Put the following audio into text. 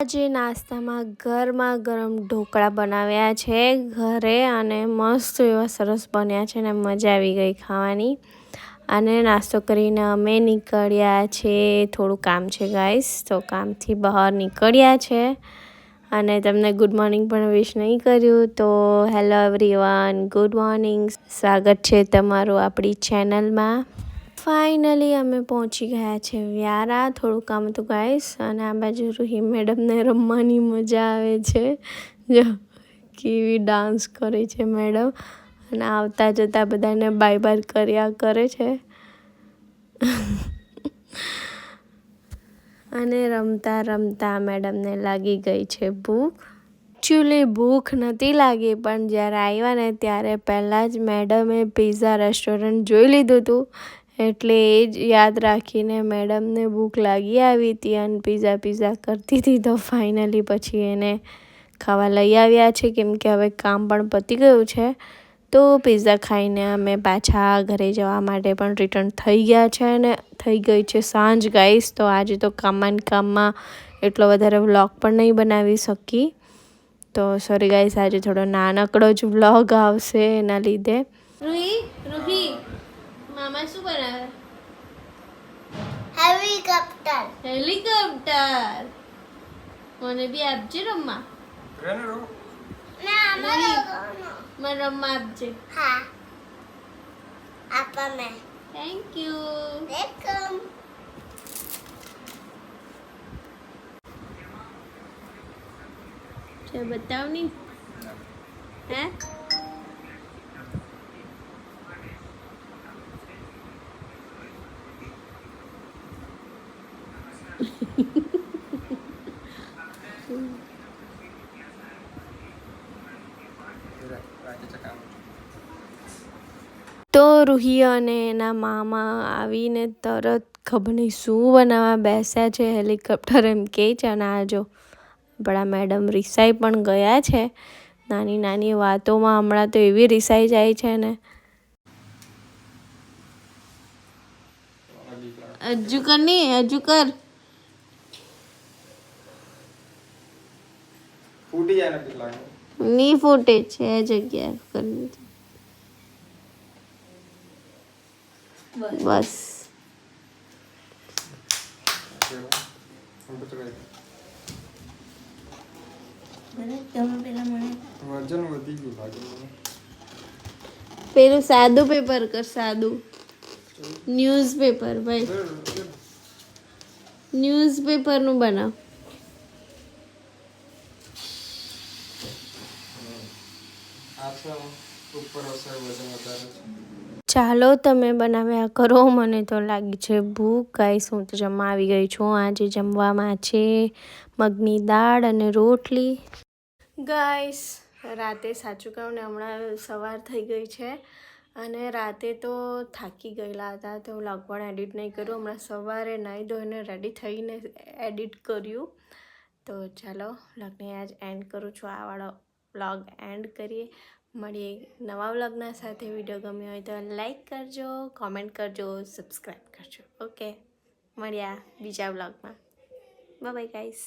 આજે નાસ્તામાં ઘરમાં ગરમ ઢોકળા બનાવ્યા છે ઘરે અને મસ્ત એવા સરસ બન્યા છે ને મજા આવી ગઈ ખાવાની. અને નાસ્તો કરીને અમે નીકળ્યા છે. થોડું કામ છે ગાઈસ તો કામથી બહાર નીકળ્યા છે. અને તમને ગુડ મોર્નિંગ પણ વિશ નહીં કર્યું, તો હેલો એવરીવન ગુડ મોર્નિંગ સ્વાગત છે તમારું આપણી ચેનલમાં ફાઇનલી અમે પહોંચી ગયા છે વ્યારા. થોડું કામ હતું ગાઈસ અને આ બાજુ રૂહી મેડમને રમવાની મજા આવે છે. જો, કેવી ડાન્સ કરે છે મેડમ. અને આવતા જતા બધાને બાય બાય કર્યા કરે છે. અને રમતા રમતા મેડમને લાગી ગઈ છે ભૂખ. એકચ્યુઅલી ભૂખ નથી લાગી, પણ જ્યારે આવ્યા ને ત્યારે પહેલાં જ મેડમે પિઝા રેસ્ટોરન્ટ જોઈ લીધું હતું એટલે એ જ યાદ રાખીને મેડમને ભૂખ લાગી આવી હતી અને પીઝા પીઝા કરતી હતી તો ફાઇનલી પછી એને ખાવા લઈ આવ્યા છે. કેમ કે હવે કામ પણ પતી ગયું છે. તો પીઝા ખાઈને અમે પાછા ઘરે જવા માટે પણ રિટર્ન થઈ ગયા છે અને થઈ ગઈ છે સાંજ ગાઈશ તો આજે તો કામમાં કામમાં એટલો વધારે વ્લોગ પણ નહીં બનાવી શકી. તો સોરી ગાઈસ આજે થોડો નાનકડો જ વ્લોગ આવશે એના લીધે. રૂહી. મામા શું બનાવે હેલિકોપ્ટર હેલિકોપ્ટર મને બી આપજે રમવા ના અમારો મને રમવા આપજે હા આપા મેં થેન્ક યુ વેલકમ છે બતાવની હે તો રૂહી અને એના મામા આવીને તરત ખબર નહીં શું બનાવવા બેસ્યા છે હેલિકોપ્ટર એમ કહે છે. અને આ જો આપણા મેડમ રિસાઈ પણ ગયા છે. નાની નાની વાતોમાં હમણાં તો એવી રિસાઈ જાય છે ને. હજુ કર નહીં, હજુ કર. ફૂટી જાય ને ની ફૂટે છે જગ્યા છે. બસ. તમે પેલા મને વજન વધી ગયું લાગે પેલું સાદું પેપર કર સાદું. ન્યૂઝ પેપર ભાઈ. ન્યૂઝ પેપરનું બનાવ. ચાલો તમે બનાવ્યા કરો, મને તો લાગી છે ભૂખ, ગાઈસ હું તો જમવા આવી ગઈ છું. આજે જમવામાં છે મગની દાળ અને રોટલી. ગાઈસ, રાતે સાચું કહું ને, હમણાં સવાર થઈ ગઈ છે અને રાતે તો થાકી ગયેલા હતા, તો હું લગભગ એડિટ નહીં કર્યું હમણાં સવારે નાહી ધોઈને રેડી થઈને એડિટ કર્યું. તો ચાલો લગ્ન આજ એન્ડ કરું છું. આ વાળો વ્લોગ એન્ડ કરીએ. મળીએ નવા વ્લોગના સાથે વીડિયો ગમ્યો હોય તો લાઈક કરજો કોમેન્ટ કરજો સબસ્ક્રાઈબ કરજો. ઓકે મળ્યા બીજા વ્લોગમાં. Bye guys